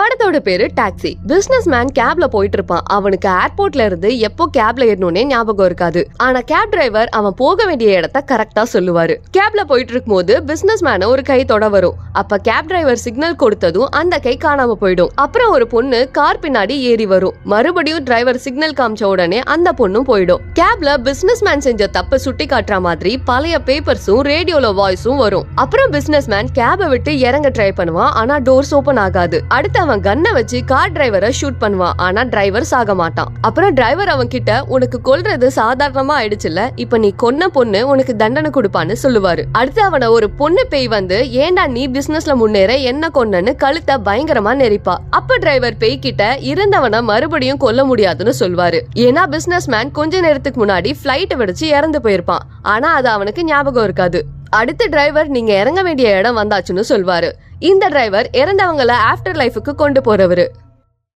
படத்தோட பேரு taxi. Business man கேப்ல போயிட்டு இருப்பான். அவனுக்கு ஏர்போர்ட்ல இருந்து எப்போ கேப்ல ஏறணும்னே ஞாபகம் இருக்காது. ஆனா கேப் டிரைவர் அவன் போக வேண்டிய இடத்த கரெக்டா சொல்லுவாரு. கேப்ல போயிட்டு இருக்கும்போது பிசினஸ் மேன ஒரு கை தொட வரும். அப்ப கேப் டிரைவர் சிக்னல் கொடுத்ததும் அந்த கை காணாம போயிடும். அப்புறம் ஒரு பொண்ணு கார் பின்னாடி ஏறி வரும். மறுபடியும் டிரைவர் சிக்னல் காமிச்ச உடனே அந்த பொண்ணும் போயிடும். கேப்ல பிசினஸ் மேன் செஞ்ச தப்ப சுட்டி காட்டுற மாதிரி பழைய பேப்பர்ஸும் ரேடியோல வாய்ஸும் வரும். அப்புறம் பிசினஸ் மேன் கேபை விட்டு இறங்க ட்ரை பண்ணுவான். ஆனா டோர்ஸ் ஓபன் ஆகாது. அடுத்த அவன் கன்னை வச்சு கார் டிரைவரை ஷூட் பண்ணுவான். ஆனா டிரைவர் சாக மாட்டான். அப்புறம் டிரைவர் அவன் கிட்ட உனக்கு கொல்றது சாதாரணமா ஆயிடுச்சுல இப்ப நீ கொன்ன பொண்ணு உனக்கு தண்டனை கொடுப்பான்னு சொல்லுவாரு. அடுத்து அவனை ஒரு பொண்ணு பேய் வந்து ஏன்டா நீ பிசினஸ்ல முன்னேற என்ன கொன்னன்னு கழுத்தை பயங்கரமா நெரிப்பா. அப்ப டிரைவர் பேய் கிட்ட இருந்தவனை மறுபடியும் கொல்ல முடியாதுன்னு சொல்வாரு. ஏன்னா பிசினஸ் மேன் கொஞ்ச நேரத்துக்கு முன்னாடி பிளைட் வெடிச்சு இறந்து போயிருப்பான். ஆனா அது அவனுக்கு ஞாபகம் இருக்காது. அடுத்த டிரைவர் நீங்க இறங்க வேண்டிய இடம் வந்தாச்சுன்னு சொல்வாரு. இந்த டிரைவர் இறந்தவங்கள ஆஃப்டர் லைஃபுக்கு கொண்டு போறவரு.